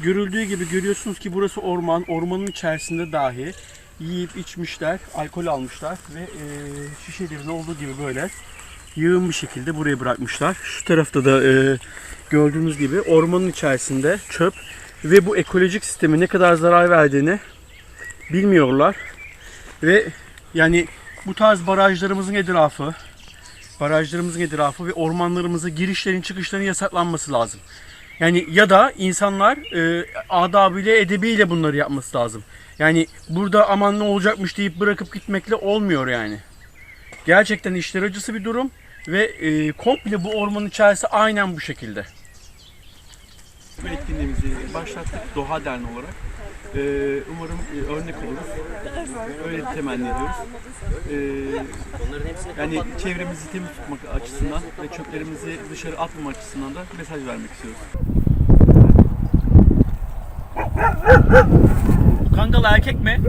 Görüldüğü gibi görüyorsunuz ki burası orman. Ormanın içerisinde dahi yiyip içmişler, alkol almışlar ve e, şişelerin olduğu gibi böyle yığın bir şekilde buraya bırakmışlar. Şu tarafta da e, gördüğünüz gibi ormanın içerisinde çöp ve bu ekolojik sisteme ne kadar zarar verdiğini bilmiyorlar. Ve yani bu tarz barajlarımızın etrafı barajlarımızın etrafı ve ormanlarımıza girişlerin çıkışların yasaklanması lazım. Yani ya da insanlar e, adabıyla edebiyle bunları yapması lazım. Yani burada aman ne olacakmış deyip bırakıp gitmekle olmuyor yani. Gerçekten işler acısı bir durum ve e, komple bu ormanın içerisi aynen bu şekilde. Bu etkinliğimizi başlattık Doğa Derneği olarak. Ee, umarım e, örnek oluruz. Öyle temenni ediyoruz. Ee, yani çevremizi temiz tutmak açısından ve çöplerimizi dışarı atmamak açısından da mesaj vermek istiyoruz. Kangal erkek mi?